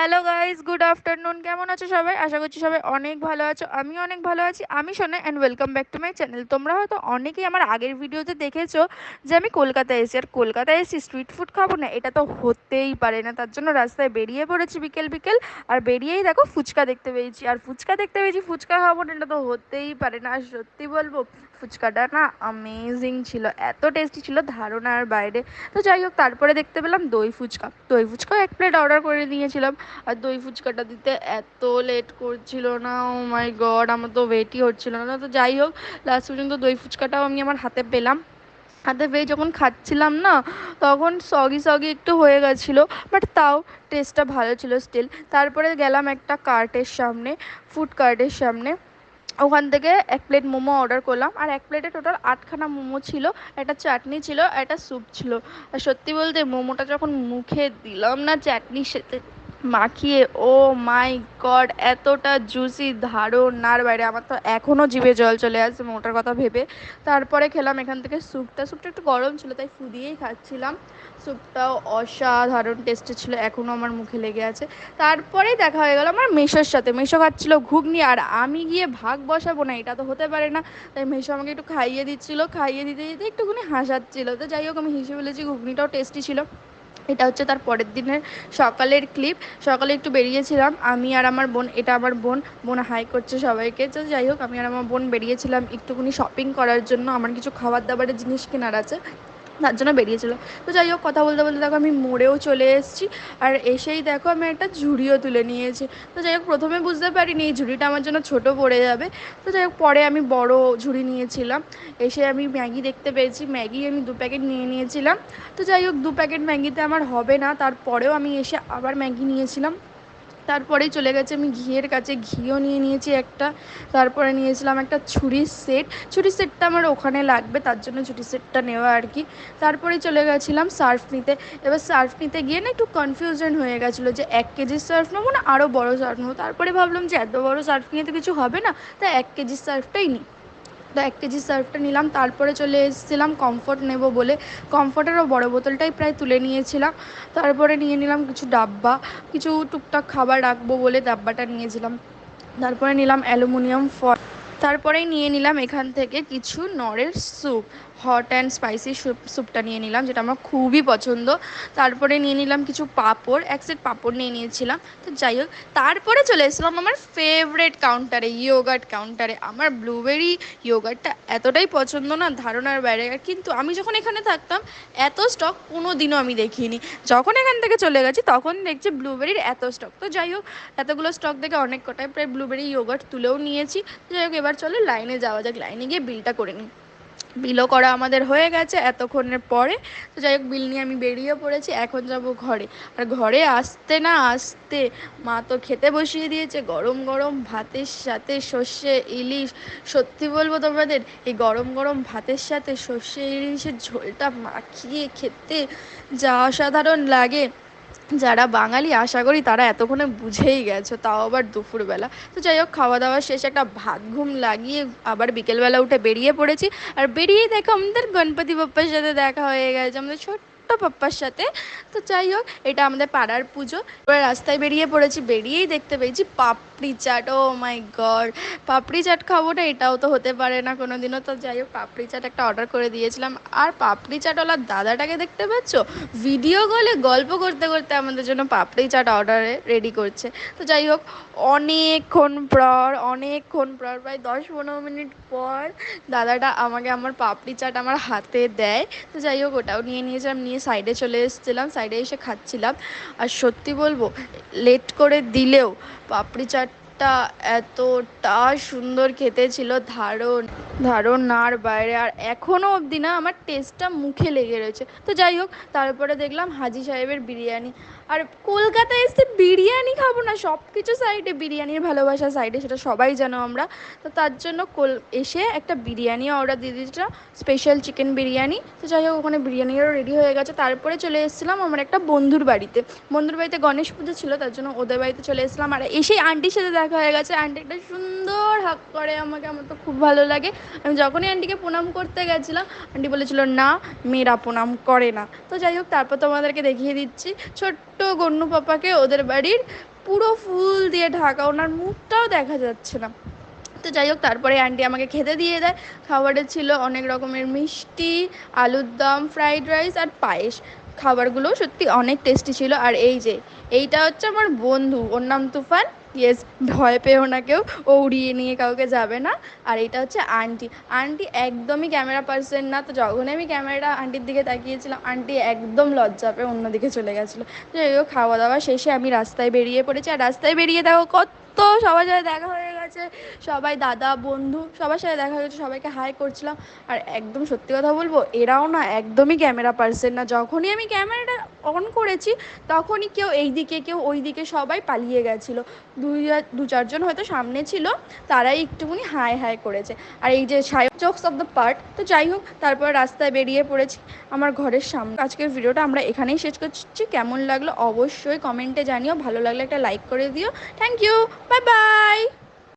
Hello guys good afternoon কেমন আছো সবাই? আশা করছি সবাই অনেক ভালো আছো। আমি অনেক ভালো আছি। আমি Shona and welcome back to my channel তোমরা হয়তো অনেকেই আমার আগের ভিডিওতে দেখেছ যে আমি কলকাতায় এসেছি। আর কলকাতায় এসেছি স্ট্রিট ফুড খাব না, এটা তো হতেই পারে না। তার জন্য রাস্তায় বেরিয়ে পড়েছি বিকেল বিকেল। আর বেরিয়েই দেখো ফুচকা দেখতে পেয়েছি। আর ফুচকা দেখতে পেয়েছি, ফুচকা খাব না, এটা তো হতেই পারে না। আর সত্যি বলব ফুচকাটা না ছিল, এত টেস্টি ছিল ধারণার বাইরে। তো যাই হোক, তারপরে দেখতে পেলাম দই ফুচকা। দই ফুচকাও এক প্লেট অর্ডার করে নিয়েছিলাম, আর দই ফুচকাটা দিতে এত লেট করছিল না ও মাই গড আমার তো ওয়েটই হচ্ছিল না। তো যাই হোক লাস্ট পর্যন্ত দই ফুচকাটাও আমি আমার হাতে পেলাম। হাতে পেয়ে যখন খাচ্ছিলাম না, তখন সগি সগি একটু হয়ে গেছিল বাট তাও টেস্টটা ভালো ছিল স্টিল তারপরে গেলাম একটা কার্টের সামনে ফুড কার্টের সামনে। ওখান থেকে এক প্লেট মোমো অর্ডার করলাম। আর এক প্লেটে টোটাল আটখানা মোমো ছিল, একটা চাটনি ছিল একটা স্যুপ ছিল। আর সত্যি বলতে মোমোটা যখন মুখে দিলাম না চাটনির সাথে মাখিয়ে ও মাই গড এতটা জুসি ধারণার বাইরে, আমার তো এখনও জিভে জল চলে আসছে মোটার কথা ভেবে। তারপরে খেলাম এখান থেকে স্যুপটা। স্যুপটা একটু গরম ছিল, তাই ফু দিয়েই খাচ্ছিলাম। স্যুপটাও অসাধারণ টেস্টে ছিল এখনও আমার মুখে লেগে আছে। তারপরেই দেখা হয়ে গেল আমার মেশোর সাথে। মেশো খাচ্ছিলো ঘুগনি, আর আমি গিয়ে ভাগ বসাবো না, এটা তো হতে পারে না। তাই মেশো আমাকে একটু খাইয়ে দিচ্ছিল, খাইয়ে দিতে দিতে একটুখানি হাসাচ্ছিলো। তো যাই হোক, আমি হেসে ফেলেছি, ঘুগনিটাও টেস্টি ছিল। এটা হচ্ছে তার পরের দিনের সকালের ক্লিপ সকালে একটু বেরিয়েছিলাম, আমি আর আমার বোন, এটা আমার বোন বোন হাই করছে সবাইকে। তো যাই হোক, আমি আর আমার বোন বেরিয়েছিলাম একটুখানি শপিং করার জন্য। আমার কিছু খাবার দাবারের জিনিস কেনার আছে। তার জন্য বেরিয়েছিল। তো যাই হোক, কথা বলতে বলতে দেখো আমি মোড়েও চলে এসেছি আর এসেই দেখো আমি একটা ঝুড়িও তুলে নিয়েছি। তো যাই হোক, প্রথমে বুঝতে পারিনি এই ঝুড়িটা আমার জন্য ছোট পড়ে যাবে। তো যাই হোক, পরে আমি বড় ঝুড়ি নিয়েছিলাম। এসে আমি ম্যাগি দেখতে পেয়েছি। ম্যাগি আমি দু প্যাকেট নিয়ে নিয়েছিলাম। তো যাই হোক, দু প্যাকেট ম্যাগিতে আমার হবে না। তারপরেও আমি এসে আবার ম্যাগি নিয়েছিলাম। তারপরেই চলে গেছে, আমি ঘিয়ের কাছে ঘিও নিয়ে নিয়েছি একটা। তারপরে নিয়েছিলাম একটা ছুরির সেট। ছুরির সেটটা আমার ওখানে লাগবে, তার জন্য ছুরির সেটটা নেওয়া আর কি। তারপরে চলে গেছিলাম সার্ফ নিতে। এবার সার্ফ নিতে গিয়ে না একটু কনফিউশন হয়ে গেছিল যে এক কেজির সার্ফ নেব না আরও বড়ো সার্ফ নেব। তারপরে ভাবলাম যে এত বড়ো সার্ফ নিয়ে তো কিছু হবে না তাই এক কেজির সার্ফটাই নিই। তো এক কেজি সার্ফটা নিলাম, তারপরে চলে এসেছিলাম কমফোর্ট নেব বলে। কমফোর্টেরও বড় বোতলটাই প্রায় তুলে নিয়েছিলাম। তারপরে নিয়ে নিলাম কিছু ডাব্বা, কিছু টুকটাক খাবার রাখব বলে ডাব্বাটা নিয়েছিলাম। তারপরে নিলাম অ্যালুমিনিয়াম ফল। তারপরেই নিয়ে নিলাম এখান থেকে কিছু নরের soup. Hot and spicy soup স্যুপটা নিয়ে নিলাম, যেটা আমার খুবই পছন্দ। তারপরে নিয়ে নিলাম কিছু পাঁপড়, এক সেট পাঁপড় নিয়ে নিয়েছিলাম। তো যাই হোক, তারপরে চলে এসেছিলাম আমার ফেভারেট কাউন্টারে ইয়োগার্ট কাউন্টারে আমার ব্লুবেরি ইয়োগার্টটা এতটাই পছন্দ না, ধারণার বাইরে। কিন্তু আমি যখন এখানে থাকতাম, এত স্টক কোনো দিনও আমি দেখিনি। যখন এখান থেকে চলে গেছি, তখন দেখছি ব্লুবেরির এত স্টক তো যাই হোক, এতগুলো স্টক দেখে অনেক কটাই প্রায় ব্লুবেরি ইয়োগার্ট তুলেও নিয়েছি। যাই হোক, এবার চলো লাইনে যাওয়া যাক। লাইনে গিয়ে বিলটা করে নিই। বিলও করা আমাদের হয়ে গেছে এতক্ষণের পরে। তো যাই হোক, বিল নিয়ে আমি বেরিয়ে পড়েছি, এখন যাব ঘরে। আর ঘরে আসতে না আসতে মা তো খেতে বসিয়ে দিয়েছে, গরম গরম ভাতের সাথে সর্ষে, ইলিশ। সত্যি বলব তোমাদের, এই গরম গরম ভাতের সাথে সর্ষে, ইলিশের ঝোলটা মাখিয়ে খেতে যা অসাধারণ লাগে। যারা বাঙালি, আশা করি তারা এতক্ষণে বুঝেই গেছো, তাও আবার দুপুরবেলা। তো যাই হোক খাওয়া দাওয়া শেষে একটা ভাত ঘুম লাগিয়ে আবার বিকেলবেলা উঠে বেরিয়ে পড়েছি। আর বেরিয়েই দেখো আমাদের গণপতি বাপ্পার সাথে দেখা হয়ে গেছে, আমাদের ছোট্ট পাপ্পার সাথে। তো যাই হোক, এটা আমাদের পাড়ার পুজো। এবার রাস্তায় বেরিয়ে পড়েছি, বেরিয়েই দেখতে পেয়েছি papdi chaat oh my god papdi chaat খাব না এটাও তো হতে পারে না কোনো দিনও তো যাই হোক, পাপড়ি চাট একটা অর্ডার করে দিয়েছিলাম। আর পাপড়ি চাটওয়ালার দাদাটাকে দেখতে পাচ্ছ? ভিডিও কলে গল্প করতে করতে আমাদের জন্য পাপড়ি চাট অর্ডারে রেডি করছে। তো যাই হোক, অনেকক্ষণ পর অনেকক্ষণ পর, প্রায় দশ পনেরো মিনিট পর দাদাটা আমাকে আমার পাপড়ি চাট আমার হাতে দেয়। তো যাই হোক, ওটাও নিয়ে নিয়েছিলাম, নিয়ে সাইডে চলে এসেছিলাম সাইডে এসে খাচ্ছিলাম। আর সত্যি বলব লেট করে দিলেও পাপড়ি চাটটা এতটা সুন্দর খেতে ছিল, ধারণ ধারণার বাইরে। আর এখনও অবধি না, আমার টেস্টটা মুখে লেগে রয়েছে। তো যাই হোক, তারপরে দেখলাম হাজি সাহেবের বিরিয়ানি। আর কলকাতায় এসে বিরিয়ানি খাব না সব কিছু সাইডে বিরিয়ানির ভালোবাসা সাইডে সেটা সবাই জানো আমরা। তো তার জন্য কোল, এসে একটা বিরিয়ানি অর্ডার দিয়ে দিয়েছিলাম স্পেশাল চিকেন বিরিয়ানি। তো যাই হোক, ওখানে বিরিয়ানিরও রেডি হয়ে গেছে। তারপরে চলে এসেছিলাম আমার একটা বন্ধুর বাড়িতে। বন্ধুর বাড়িতে গণেশ পুজো ছিল, তার জন্য ওদের বাড়িতে চলে এসেছিলাম। আর এসেই আন্টির সাথে দেখা হয়ে গেছে। আন্টি একটা সুন্দর হাক করে আমাকে, আমার তো খুব ভালো লাগে। আমি যখনই আন্টিকে প্রণাম করতে গেছিলাম, আন্টি বলেছিল, না, মেয়েরা প্রণাম করে না। তো যাই হোক, তারপর তোমাদেরকে দেখিয়ে দিচ্ছি। ছোট্ট গণ্যু পাপাকে ওদের বাড়ির পুরো ফুল দিয়ে ঢাকা, ওনার মুখটাও দেখা যাচ্ছে না। তো যাই হোক, তারপরে আন্টি আমাকে খেতে দিয়ে দেয়। খাবারে ছিল অনেক রকমের মিষ্টি, আলুর দম ফ্রাইড রাইস আর পায়েস। খাবারগুলো সত্যি অনেক টেস্টি ছিল। আর এই যে, এইটা হচ্ছে আমার বন্ধু, ওর নাম তুফান। ইয়েস, ভয় পেও না কেউ, ও উড়িয়ে নিয়ে কাউকে যাবে না। আর এটা হচ্ছে আন্টি আন্টি একদমই ক্যামেরা পার্সন না, তো যখনই আমি ক্যামেরাটা আন্টির দিকে তাকিয়েছিলাম আন্টি একদম লজ্জা পেয়ে অন্যদিকে চলে গেছিল। হোক খাওয়া দাওয়া শেষে আমি রাস্তায় বেরিয়ে পড়েছি। আর রাস্তায় বেরিয়ে দেখো কত সবার সাথে দেখা হয়ে গেছে। সবাই দাদা, বন্ধু, সবার সাথে দেখা হয়েছে সবাইকে হাই করছিলাম। আর একদম সত্যি কথা বলব, এরাও না একদমই ক্যামেরা পার্সন না। যখনই আমি ক্যামেরাটা অন করেছি, তখনই কেউ এই দিকে কেউ ওই দিকে সবাই পালিয়ে গেছিল। দু চারজন হয়তো সামনে ছিল, তারাই একটুখানি হাই হাই করেছে। আর এই যে জোকস অফ দ্য পার্ট, তো যাই হোক, তারপর রাস্তায় বেরিয়ে পড়েছি আমার ঘরের সামনে। আজকের ভিডিওটা আমরা এখানেই শেষ করছি। কেমন লাগল অবশ্যই কমেন্টে জানিও। ভালো লাগলে একটা লাইক করে দিও। Thank you bye bye